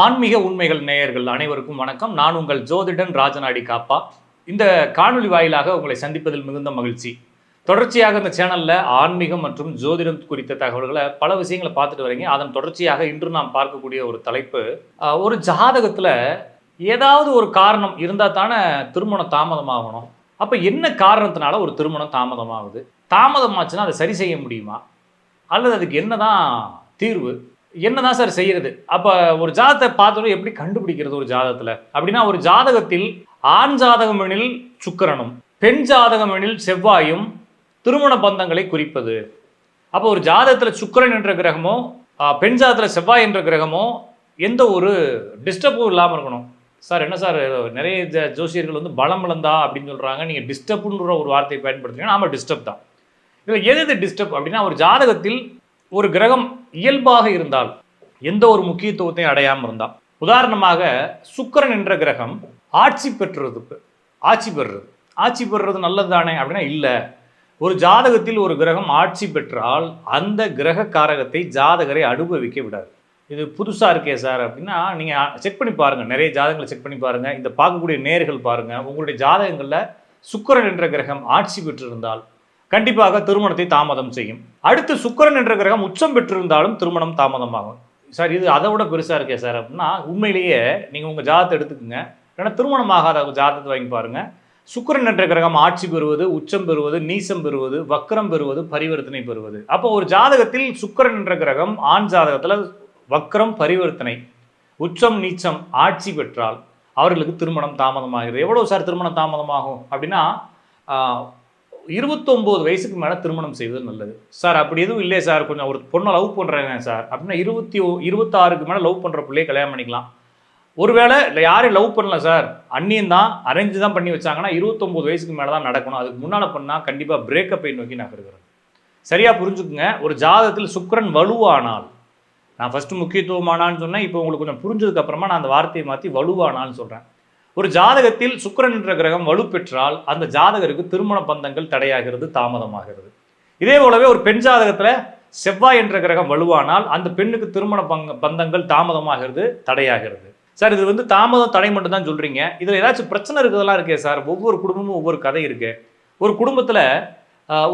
ஆன்மீக உண்மைகள் நேயர்கள் அனைவருக்கும் வணக்கம். நான் உங்கள் ஜோதிடன் ராஜநாடி காப்பா. இந்த காணொளி வாயிலாக உங்களை சந்திப்பதில் மிகுந்த மகிழ்ச்சி. தொடர்ச்சியாக இந்த சேனல்ல ஆன்மீகம் மற்றும் ஜோதிடம் குறித்த தகவல்களை பல விஷயங்களை பார்த்துட்டு வரீங்க. அதன் தொடர்ச்சியாக இன்று நாம் பார்க்கக்கூடிய ஒரு தலைப்பு ஒரு ஜாதகத்துல ஏதாவது ஒரு காரணம் இருந்தால் தானே திருமணம் தாமதமாகணும். அப்போ என்ன காரணத்தினால ஒரு திருமணம் தாமதமாகுது? தாமதமாச்சுன்னா அதை சரி செய்ய முடியுமா? அல்லது அதுக்கு என்னதான் தீர்வு? என்னதான் சார் செய்யறது? அப்போ ஒரு ஜாதகத்தை பார்த்தோம் எப்படி கண்டுபிடிக்கிறது ஒரு ஜாதகத்தில்? அப்படின்னா ஒரு ஜாதகத்தில் ஆண் ஜாதகம் எனில் சுக்கரனும் பெண் ஜாதகம் எனில் செவ்வாயும் திருமண பந்தங்களை குறிப்பது. அப்போ ஒரு ஜாதகத்தில் சுக்கிரன் என்ற கிரகமோ பெண் ஜாதத்தில் செவ்வாய் என்ற கிரகமோ எந்த ஒரு டிஸ்டர்பும் இல்லாமல் இருக்கணும். சார் என்ன சார் நிறைய ஜ- ஜோசியர்கள் வந்து பலம் இழந்தா அப்படின்னு சொல்கிறாங்க நீங்கள் டிஸ்டர்ப்ன்ற ஒரு வார்த்தையை பயன்படுத்துறீங்கன்னா ஆமாம் டிஸ்டர்ப் தான். இதில் எது எது டிஸ்டர்ப் அப்படின்னா ஒரு ஜாதகத்தில் ஒரு கிரகம் இயல்பாக இருந்தால் எந்த ஒரு முக்கியத்துவத்தையும் அடையாமல் இருந்தால் உதாரணமாக சுக்கிரன் என்ற கிரகம் ஆட்சி பெற்றுறதுக்கு ஆட்சி பெறுறது. ஆட்சி பெறுறது நல்லது தானே அப்படின்னா இல்லை. ஒரு ஜாதகத்தில் ஒரு கிரகம் ஆட்சி பெற்றால் அந்த கிரக காரகத்தை ஜாதகரை அனுபவிக்க விடாது. இது புதுசாக இருக்கே சார் அப்படின்னா நீங்கள் செக் பண்ணி பாருங்கள் நிறைய ஜாதகங்களை செக் பண்ணி பாருங்கள் இந்த பார்க்கக்கூடிய நேர்கள் பாருங்கள் உங்களுடைய ஜாதகங்களில் சுக்கரன் என்ற கிரகம் ஆட்சி பெற்றிருந்தால் கண்டிப்பாக திருமணத்தை தாமதம் செய்யும். அடுத்து சுக்கிரன் என்ற கிரகம் உச்சம் பெற்றிருந்தாலும் திருமணம் தாமதமாகும். சார் இது அதை விட பெருசாக இருக்கே சார் அப்படின்னா உண்மையிலேயே நீங்கள் உங்கள் ஜாதத்தை எடுத்துக்கோங்க. ஏன்னா திருமணம் ஆகாத ஜாதத்தை ஜாதகத்தை வாங்கி பாருங்கள் சுக்கிரன் என்ற கிரகம் ஆட்சி பெறுவது உச்சம் பெறுவது நீசம் பெறுவது வக்ரம் பெறுவது பரிவர்த்தனை பெறுவது. அப்போ ஒரு ஜாதகத்தில் சுக்கிரன் என்ற கிரகம் ஆண் ஜாதகத்தில் வக்ரம் பரிவர்த்தனை உச்சம் நீச்சம் ஆட்சி பெற்றால் அவர்களுக்கு திருமணம் தாமதமாகிறது. எவ்வளோ சார் திருமணம் தாமதமாகும் அப்படின்னா இருபத்தொம்போது வயசுக்கு மேலே திருமணம் செய்வது நல்லது. சார் அப்படி எதுவும் இல்லையே சார். கொஞ்சம் ஒரு பொண்ணை லவ் பண்ணுறேங்க சார். அப்படின்னா இருபத்தி இருபத்தாறுக்கு மேலே லவ் பண்ணுற பிள்ளையை கல்யாணம் பண்ணிக்கலாம். ஒருவேளை இல்லை யாரையும் லவ் பண்ணல சார். அந்நியன் தான் அரேஞ்சு தான் பண்ணி வச்சாங்கன்னா இருபத்தொம்போது வயசுக்கு மேலே தான் நடக்கணும். அதுக்கு முன்னால் பண்ணால் கண்டிப்பாக பிரேக்கப்பை நோக்கி நான் கருதுகிறேன் சரியாக புரிஞ்சுக்குங்க. ஒரு ஜாதகத்தில் சுக்கரன் வலுவானால் நான் ஃபஸ்ட்டு முக்கியத்துவமானான்னு சொன்னேன். இப்போ உங்களுக்கு கொஞ்சம் புரிஞ்சதுக்கப்புறமா நான் அந்த வார்த்தையை மாற்றி வலுவானான்னு சொல்கிறேன் ஒரு ஜாதகத்தில் சுக்கிரன் என்ற கிரகம் வலுப்பெற்றால் அந்த ஜாதகருக்கு திருமண பந்தங்கள் தடையாகிறது தாமதமாகிறது. இதே போலவே ஒரு பெண் ஜாதகத்தில் செவ்வாய் என்ற கிரகம் வலுவானால் அந்த பெண்ணுக்கு திருமண பங்க பந்தங்கள் தாமதமாகிறது தடையாகிறது. சார் இது வந்து தாமதம் தடை மட்டும் தான் சொல்கிறீங்க இதில் ஏதாச்சும் பிரச்சனை இருக்கிறதெல்லாம் இருக்கே சார்? ஒவ்வொரு குடும்பமும் ஒவ்வொரு கதை இருக்கு. ஒரு குடும்பத்தில்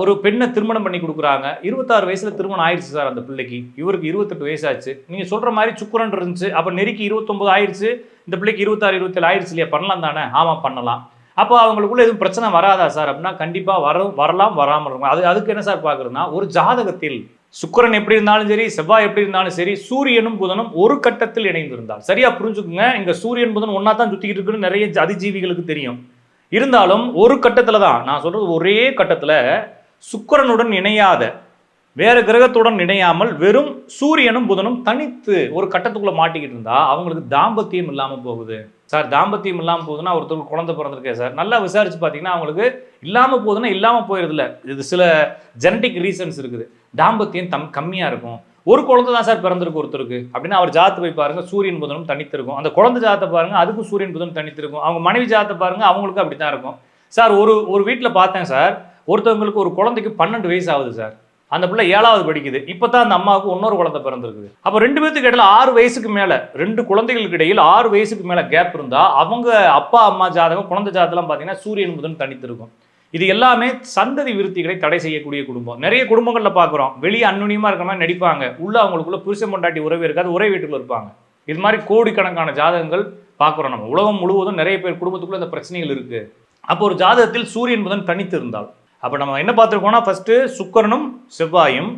ஒரு பெண்ணை திருமணம் பண்ணி கொடுக்குறாங்க. இருபத்தாறு வயசில் திருமணம் ஆயிடுச்சு சார் அந்த பிள்ளைக்கு. இவருக்கு இருபத்தெட்டு வயசாச்சு. நீங்கள் சொல்கிற மாதிரி சுக்குரன் இருந்துச்சு. அப்போ நெருக்கி இருபத்தொம்பது ஆயிடுச்சு இந்த பிள்ளைக்கு இருபத்தாறு இருபத்தேழு ஆயிடுச்சு இல்லையா? பண்ணலாம் தானே? ஆமாம் பண்ணலாம். அப்போ அவங்களுக்குள்ள எதுவும் பிரச்சனை வராதா சார் அப்படின்னா கண்டிப்பாக வர வரலாம் வராமல் இருக்கும். அது அதுக்கு என்ன சார் பார்க்குறதுனா ஒரு ஜாதகத்தில் சுக்கிரன் எப்படி இருந்தாலும் சரி செவ்வாய் எப்படி இருந்தாலும் சரி சூரியனும் புதனும் ஒரு கட்டத்தில் இணைந்திருந்தால். சரியா புரிஞ்சுக்குங்க. இங்க சூரியன் புதன் ஒன்னா தான் சுத்திக்கிட்டு இருக்குன்னு நிறைய அதிஜீவிகளுக்கு தெரியும். இருந்தாலும் ஒரு கட்டத்தில் தான் நான் சொல்கிறது ஒரே கட்டத்தில் சுக்கிரனுடன் இணையாத வேறு கிரகத்துடன் இணையாமல் வெறும் சூரியனும் புதனும் தனித்து ஒரு கட்டத்துக்குள்ளே மாட்டிக்கிட்டு இருந்தால் அவங்களுக்கு தாம்பத்தியம் இல்லாமல் போகுது. சார் தாம்பத்தியம் இல்லாமல் போகுதுன்னா ஒருத்தருக்கு குழந்தை பிறந்திருக்கேன் சார். நல்லா விசாரித்து பார்த்தீங்கன்னா அவங்களுக்கு இல்லாமல் போகுதுன்னா இல்லாமல் போயிடுதில்ல இது சில ஜெனட்டிக் ரீசன்ஸ் இருக்குது. தாம்பத்தியம் தம் கம்மியாக இருக்கும். ஒரு குழந்தை தான் சார் பிறந்திருக்கு ஒருத்தருக்கு. அப்படின்னா அவர் ஜாத்து போய் பாருங்க சூரியன் புதனும் தனித்திருக்கும். அந்த குழந்தை ஜாத்தை பாருங்க அதுக்கும் சூரியன் புதனும் தனித்திருக்கும். அவங்க மனைவி ஜாத்தை பாருங்க அவங்களுக்கும் அப்படி தான் இருக்கும். சார் ஒரு ஒரு வீட்டில் பார்த்தேன் சார் ஒருத்தவங்களுக்கு ஒரு குழந்தைக்கு பன்னெண்டு வயசு ஆகுது சார். அந்த பிள்ளை ஏழாவது படிக்குது. இப்போ தான் அந்த அம்மாவுக்கு இன்னொரு குழந்தை பிறந்திருக்குது. அப்போ ரெண்டு பேத்துக்கு இடையில ஆறு வயசுக்கு மேலே ரெண்டு குழந்தைகளுக்கு இடையில் ஆறு வயசுக்கு மேலே கேப் இருந்தால் அவங்க அப்பா அம்மா ஜாதகம் குழந்தை ஜாதகம்லாம் பார்த்தீங்கன்னா சூரியன் புதன் தனித்திருக்கும். இது எல்லாமே சந்ததி விருத்திகளை தடை செய்யக்கூடிய குடும்பம். நிறைய குடும்பங்களில் பார்க்குறோம் வெளியே அன்னுனியமாக இருக்கிற மாதிரி நடிப்பாங்க. உள்ள அவங்களுக்குள்ள புருஷன் பொண்டாட்டி உறவு இருக்காது. ஒரே வீட்டுக்குள்ள இருப்பாங்க. இது மாதிரி கோடிக்கணக்கான ஜாதகங்கள் பார்க்குறோம் நம்ம. உலகம் முழுவதும் நிறைய பேர் குடும்பத்துக்குள்ள இந்த பிரச்சனைகள் இருக்கு. அப்போ ஒரு ஜாதகத்தில் சூரியன் புதன் தனித்து இருந்தால் அப்போ நம்ம என்ன பார்த்துருக்கோம்னா ஃபர்ஸ்ட் சுக்கரனும் செவ்வாயும்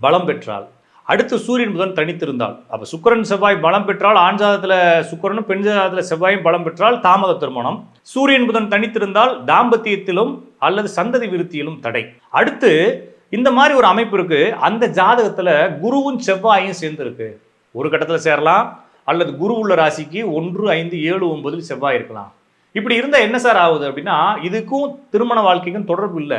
பலம் பெற்றால். அடுத்து சூரியன் புதன் தனித்திருந்தால் அப்போ சுக்கரன் செவ்வாய் பலம் பெற்றால் ஆண் ஜாதத்தில் சுக்கரனும் பெண் ஜாதத்தில் செவ்வாயும் பலம் பெற்றால் தாமத திருமணம். சூரியன் புதன் தனித்திருந்தால் தாம்பத்தியத்திலும் அல்லது சந்ததி விருத்தியிலும் தடை. அடுத்து இந்த மாதிரி ஒரு அமைப்பு இருக்கு. அந்த ஜாதகத்துல குருவும் செவ்வாயும் சேர்ந்துருக்கு. ஒரு கட்டத்தில் சேரலாம் அல்லது குரு உள்ள ராசிக்கு ஒன்று ஐந்து ஏழு ஒன்பதில் செவ்வாய் இருக்கலாம். இப்படி இருந்தால் என்ன சார் ஆகுது அப்படின்னா இதுக்கும் திருமண வாழ்க்கைக்கும் தொடர்பு இல்லை.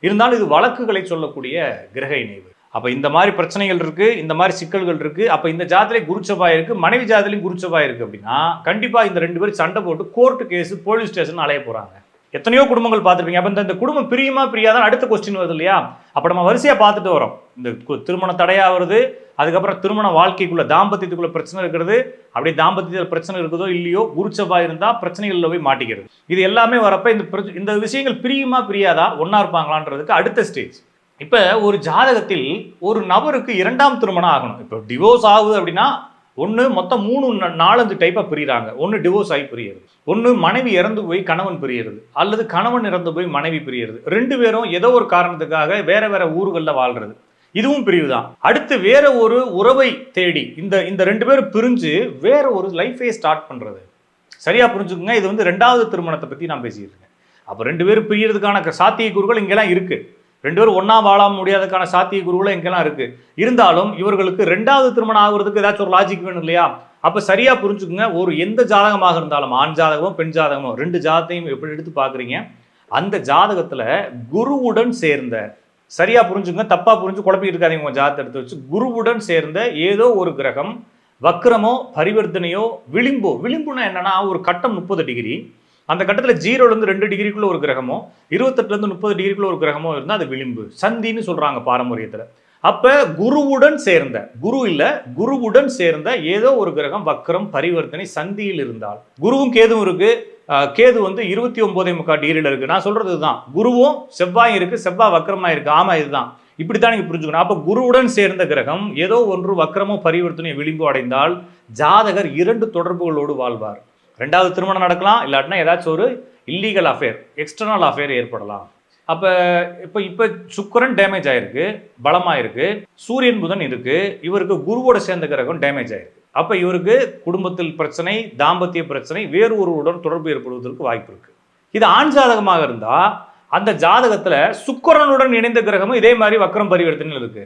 இருந்தாலும் இது வழக்குகளை சொல்லக்கூடிய கிரக இணைவு. அப்போ இந்த மாதிரி பிரச்சனைகள் இருக்கு இந்த மாதிரி சிக்கல்கள் இருக்கு அப்போ இந்த ஜாத்திரை குரு இருக்குது இருக்கு மனைவி ஜாதிலையும் குரு இருக்குது இருக்கு அப்படின்னா கண்டிப்பாக இந்த ரெண்டு பேரும் சண்டை போட்டு கோர்ட்டு கேஸ் போலீஸ் ஸ்டேஷன் அலைய போகிறாங்க எத்தனையோ குடும்பங்கள் பார்த்துருப்பீங்க. அப்போ இந்த குடும்பம் பிரியுமா பிரியாதான் அடுத்த கொஸ்டின் வருது இல்லையா? அப்போ நம்ம வரிசையாக பார்த்துட்டு வரோம். இந்த திருமண தடையாகிறது வருது அதுக்கப்புறம் திருமண வாழ்க்கைக்குள்ள தாம்பத்தியத்துக்குள்ள பிரச்சனை இருக்கிறது. அப்படியே தாம்பத்தியத்தில் பிரச்சனை இருக்குதோ இல்லையோ குருச்சபா இருந்தால் பிரச்சனைகளில் போய் மாட்டிக்கிறது. இது எல்லாமே வரப்போ இந்த இந்த விஷயங்கள் பிரியுமா பிரியாதா? ஒன்றா இருப்பாங்களான்றதுக்கு அடுத்த ஸ்டேஜ் இப்போ ஒரு ஜாதகத்தில் ஒரு நபருக்கு இரண்டாம் திருமணம் ஆகணும். இப்போ டிவோர்ஸ் ஆகுது அப்படின்னா ஒன்று மொத்தம் மூணு நாலஞ்சு டைப்பாக பிரிகிறாங்க ஒன்று டிவோர்ஸ் ஆகி பிரியுறது. ஒன்று மனைவி இறந்து போய் கணவன் பிரியறது. அல்லது கணவன் இறந்து போய் மனைவி பிரியறது. ரெண்டு பேரும் ஏதோ ஒரு காரணத்துக்காக வேற வேற ஊர்களில் வாழ்றது. இதுவும் பிரிவு தான் அடுத்து வேற ஒரு உறவை தேடி இந்த இந்த ரெண்டு பேரும் பிரிஞ்சு வேற ஒரு லைஃபே ஸ்டார்ட் பண்ணுறது சரியா புரிஞ்சுக்கோங்க? இது வந்து ரெண்டாவது திருமணத்தை பற்றி நான் பேசியிருக்கேன் அப்போ ரெண்டு பேரும் பிரியறதுக்கான க- சாத்தியக்கூறுகள் இங்கெல்லாம் இருக்குது ரெண்டு பேரும் ஒன்றா வாழ முடியாததுக்கான சாத்தியக்கூறுகளும் எங்கெல்லாம் இருக்குது இருந்தாலும் இவர்களுக்கு ரெண்டாவது திருமணம் ஆகுறதுக்கு ஏதாச்சும் ஒரு லாஜிக் வேணும் இல்லையா? அப்போ சரியாக புரிஞ்சுக்குங்க. ஒரு எந்த ஜாதகமாக இருந்தாலும் ஆண் ஜாதகமோ பெண் ஜாதகமோ ரெண்டு ஜாதகத்தையும் எப்படி எடுத்து பார்க்குறீங்க? அந்த ஜாதகத்தில் குருவுடன் சேர்ந்த சரியா புரிஞ்சுங்க தப்பாக புரிஞ்சு குழப்பிட்டு இருக்காதீங்க உங்கள் ஜாதகத்தை எடுத்து வச்சு. குருவுடன் சேர்ந்த ஏதோ ஒரு கிரகம் வக்ரமோ பரிவர்த்தனையோ விளிம்போ விளிம்புனா என்னென்னா ஒரு கட்டம் முப்பது டிகிரி அந்த கட்டத்தில் ஜீரோலேருந்து ரெண்டு டிகிரிக்குள்ள ஒரு கிரகமோ இருபத்தெட்டுலேருந்து முப்பது டிகிரிக்குள்ள ஒரு கிரகமோ இருந்தால் அது விளிம்பு. சந்தின்னு சொல்கிறாங்க பாரம்பரியத்தில். அப்போ குருவுடன் சேர்ந்த குரு இல்லை குருவுடன் சேர்ந்த ஏதோ ஒரு கிரகம் வக்ரம் பரிவர்த்தனை சந்தியில் இருந்தால். குருவும் கேதுவும் இருக்கு. கேது வந்து இருபத்தி ஒன்பதே முக்கால் டிகிரியில் இருக்கு. நான் சொல்றது தான் குருவும் செவ்வாயும் இருக்கு செவ்வாய் வக்ரமா இருக்கு. ஆமா இதுதான். இப்படித்தான் நீங்க புரிஞ்சுக்கணும். அப்ப குருவுடன் சேர்ந்த கிரகம் ஏதோ ஒன்று வக்கரமோ பரிவர்த்தனையோ விளிம்பு அடைந்தால் ஜாதகர் இரண்டு தொடர்புகளோடு வாழ்வார். ரெண்டாவது திருமணம் நடக்கலாம் இல்லாட்டினா ஏதாச்சும் ஒரு இல்லீகல் அஃபேர் எக்ஸ்டர்னல் அஃபேர் ஏற்படலாம். அப்போ இப்போ இப்போ சுக்கரன் டேமேஜ் ஆயிருக்கு பலமாக இருக்கு சூரியன் புதன் இருக்கு இவருக்கு குருவோட சேர்ந்த கிரகம் டேமேஜ் ஆயிருக்கு. அப்போ இவருக்கு குடும்பத்தில் பிரச்சனை தாம்பத்திய பிரச்சனை வேறு ஒருவருடன் தொடர்பு ஏற்படுவதற்கு வாய்ப்பு இருக்கு. இது ஆண் ஜாதகமாக இருந்தால் அந்த ஜாதகத்தில் சுக்கரனுடன் இணைந்த கிரகமும் இதே மாதிரி வக்கரம் பரிவர்த்தனையில் இருக்கு.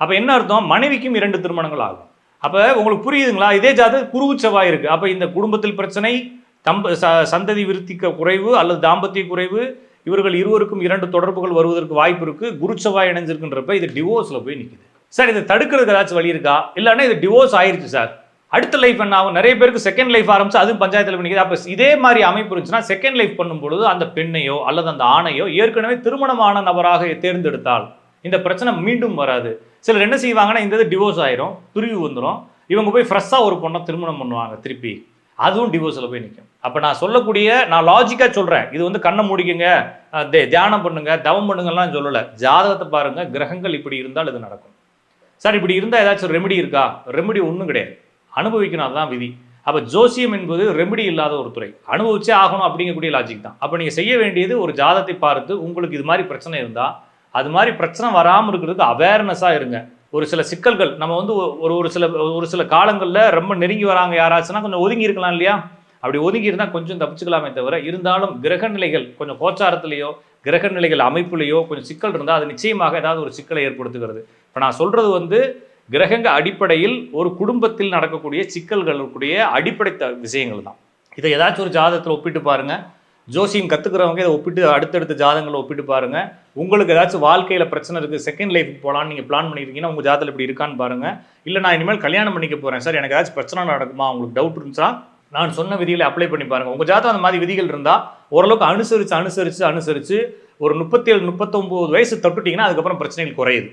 அப்போ என்ன அர்த்தம்? மனைவிக்கும் இரண்டு திருமணங்கள் ஆகும். அப்போ உங்களுக்கு புரியுதுங்களா? இதே ஜாதகம் குருவு செவ்வாய் அப்போ இந்த குடும்பத்தில் பிரச்சனை தம்ப ச- சந்ததி விருத்திக்க குறைவு அல்லது தாம்பத்திய குறைவு இவர்கள் இருவருக்கும் இரண்டு தொடர்புகள் வருவதற்கு வாய்ப்பு இருக்குது குரு செவ்வாய் இணைஞ்சிருக்குன்றப்ப இது டிவோர்ஸில் போய் நிற்குது சார் இதை தடுக்கிறதுக்கு ஏதாச்சும் வழி இருக்கா? இல்லைன்னா இது டிவோர்ஸ் ஆயிருச்சு சார். அடுத்த லைஃப் என்ன ஆகும்? நிறைய பேருக்கு செகண்ட் லைஃப் ஆரம்பிச்சு அதுவும் பஞ்சாயத்தில் பண்ணிக்குது அப்போ இதே மாதிரி அமைப்பு இருந்துச்சுன்னா செகண்ட் லைஃப் பண்ணும்பொழுது அந்த பெண்ணையோ அல்லது அந்த ஆணையோ ஏற்கனவே திருமணமான நபராக தேர்ந்தெடுத்தால் இந்த பிரச்சனை மீண்டும் வராது. சிலர் என்ன செய்வாங்கன்னா இந்த இது டிவோர்ஸ் ஆயிரும் பிரிவு வந்துடும் இவங்க போய் ஃப்ரெஷ்ஷாக ஒரு பொண்ணை திருமணம் பண்ணுவாங்க திருப்பி. அதுவும் டிவோர்ஸில் போய் நிற்கும் அப்போ நான் சொல்லக்கூடிய நான் லாஜிக்காக சொல்கிறேன் இது வந்து கண்ணை மூடிக்குங்க தே- தியானம் பண்ணுங்க தவம் பண்ணுங்கலாம் சொல்லலை. ஜாதகத்தை பாருங்க கிரகங்கள் இப்படி இருந்தால் இது நடக்கும். சார் இப்படி இருந்தால் ஏதாச்சும் ரெமெடி இருக்கா? ரெமெடி ஒன்றும் கிடையாது. அனுபவிக்கணும் அதுதான் விதி. அப்போ ஜோசியம் என்பது ரெமெடி இல்லாத ஒரு துறை. அனுபவிச்சே ஆகணும் அப்படிங்கக்கூடிய லாஜிக் தான். அப்போ நீங்கள் செய்ய வேண்டியது ஒரு ஜாதத்தை பார்த்து உங்களுக்கு இது மாதிரி பிரச்சனை இருந்தால் அது மாதிரி பிரச்சனை வராமல் இருக்கிறதுக்கு அவேர்னஸாக இருங்க. ஒரு சில சிக்கல்கள் நம்ம வந்து ஒரு ஒரு சில ஒரு சில காலங்களில் ரொம்ப நெருங்கி வராங்க யாராச்சுன்னா கொஞ்சம் ஒதுங்கி இருக்கலாம் இல்லையா? அப்படி ஒதுங்கி இருந்தால் கொஞ்சம் தப்பிச்சுக்கலாமே தவிர இருந்தாலும் கிரக நிலைகள் கொஞ்சம் கோச்சாரத்திலேயோ கிரக நிலைகள் அமைப்புலேயோ கொஞ்சம் சிக்கல் இருந்தால் அது நிச்சயமாக ஏதாவது ஒரு சிக்கலை ஏற்படுத்துகிறது. இப்போ நான் சொல்கிறது வந்து கிரகங்க அடிப்படையில் ஒரு குடும்பத்தில் நடக்கக்கூடிய சிக்கல்களுக்குடைய அடிப்படை த- விஷயங்கள் தான். இதை ஏதாச்சும் ஒரு ஜாதகத்தில் ஒப்பிட்டு பாருங்கள் ஜோசியம் கற்றுக்கிறவங்க இதை ஒப்பிட்டு அடுத்தடுத்த ஜாதகங்களை ஒப்பிட்டு பாருங்கள் உங்களுக்கு ஏதாச்சும் வாழ்க்கையில் பிரச்சனை இருக்குது செகண்ட் லைஃப் போகலான்னு நீங்கள் பிளான் பண்ணியிருக்கீங்கன்னா உங்கள் ஜாதகத்தில் இப்படி இருக்கான்னு பாருங்கள் இல்லை நான் இனிமேல் கல்யாணம் பண்ணிக்க போகிறேன் சார். எனக்கு ஏதாச்சும் பிரச்சனை நடக்குமா? உங்களுக்கு டவுட் இருந்துச்சா? நான் சொன்ன விதிகளை அப்ளை பண்ணி பாருங்கள் உங்கள் ஜாதகம் அந்த மாதிரி விதிகள் இருந்தால் ஓரளவுக்கு அனுசரித்து அனுசரித்து அனுசரித்து ஒரு முப்பத்தேழு முப்பத்தொம்போது வயசு தொட்டுட்டிங்கன்னா அதுக்கப்புறம் பிரச்சனைகள் குறையுது.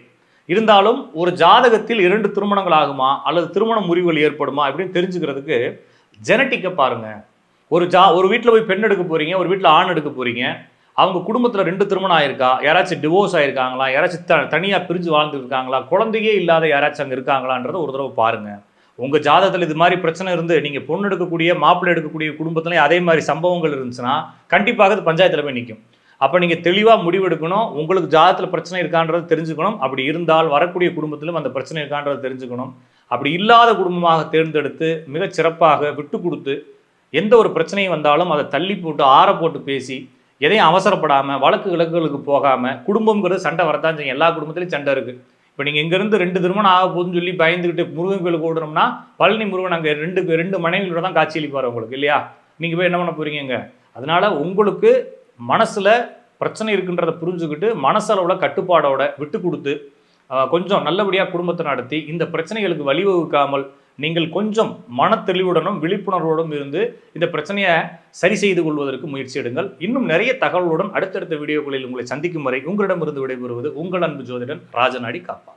இருந்தாலும் ஒரு ஜாதகத்தில் இரண்டு திருமணங்கள் ஆகுமா? அல்லது திருமண முறிவுகள் ஏற்படுமா? அப்படின்னு தெரிஞ்சுக்கிறதுக்கு ஜெனட்டிக்கை பாருங்கள் ஒரு ஜா ஒரு வீட்டில் போய் பெண் எடுக்க போகிறீங்க ஒரு வீட்டில் ஆண் எடுக்க போகிறீங்க அவங்க குடும்பத்தில் ரெண்டு திருமணம் ஆயிருக்கா? யாராச்சும் டிவோர்ஸ் ஆயிருக்காங்களா? யாராச்சும் த தனியாக பிரிஞ்சு வாழ்ந்துருக்காங்களா இருக்காங்களா? குழந்தையே இல்லாத யாராச்சும் அங்கே இருக்காங்களான்றத ஒரு தடவை பாருங்கள் உங்கள் ஜாதகத்தில் இது மாதிரி பிரச்சனை இருந்து நீங்கள் பொண்ணு எடுக்கக்கூடிய மாப்பிள்ளை எடுக்கக்கூடிய குடும்பத்துலையும் அதே மாதிரி சம்பவங்கள் இருந்துச்சுன்னா கண்டிப்பாக அது பஞ்சாயத்தில் போய் நிற்கும் அப்போ நீங்கள் தெளிவாக முடிவெடுக்கணும் உங்களுக்கு ஜாதகத்தில் பிரச்சனை இருக்கான்றது தெரிஞ்சுக்கணும். அப்படி இருந்தால் வரக்கூடிய குடும்பத்திலும் அந்த பிரச்சனை இருக்கான்றது தெரிஞ்சுக்கணும். அப்படி இல்லாத குடும்பமாக தேர்ந்தெடுத்து மிகச் சிறப்பாக விட்டு கொடுத்து எந்த ஒரு பிரச்சனையும் வந்தாலும் அதை தள்ளி போட்டு ஆற போட்டு பேசி எதையும் அவசரப்படாமல் வழக்கு விளக்குகளுக்கு போகாமல் குடும்பங்கிறது சண்டை வரதான் செய்யும். எல்லா குடும்பத்திலையும் சண்டை இருக்குது இப்போ நீங்கள் இங்கேருந்து ரெண்டு திருமணம் ஆக போகுதுன்னு சொல்லி பயந்துக்கிட்டு முருகன் கோயிலுக்கு ஓடுறோம்னா பழனி முருகன் அங்கே ரெண்டு ரெண்டு மனைவிகளோட தான் காட்சியளிப்பார் உங்களுக்கு இல்லையா? நீங்கள் போய் என்ன பண்ண போகிறீங்க அதனால் உங்களுக்கு மனசில் பிரச்சனை இருக்குன்றதை புரிஞ்சுக்கிட்டு மனசளவில் கட்டுப்பாடோட விட்டு கொடுத்து கொஞ்சம் நல்லபடியாக குடும்பத்தை நடத்தி இந்த பிரச்சனைகளுக்கு வழிவகுக்காமல் நீங்கள் கொஞ்சம் மனத்தெளிவுடனும் விழிப்புணர்வோடும் இருந்து இந்த பிரச்சனையை சரி செய்து கொள்வதற்கு முயற்சி எடுங்கள். இன்னும் நிறைய தகவலுடன் அடுத்தடுத்த வீடியோக்களில் உங்களை சந்திக்கும் வரை உங்களிடமிருந்து விடைபெறுவது உங்கள் அன்பு ஜோதிடன் ராஜநாடி காப்பா.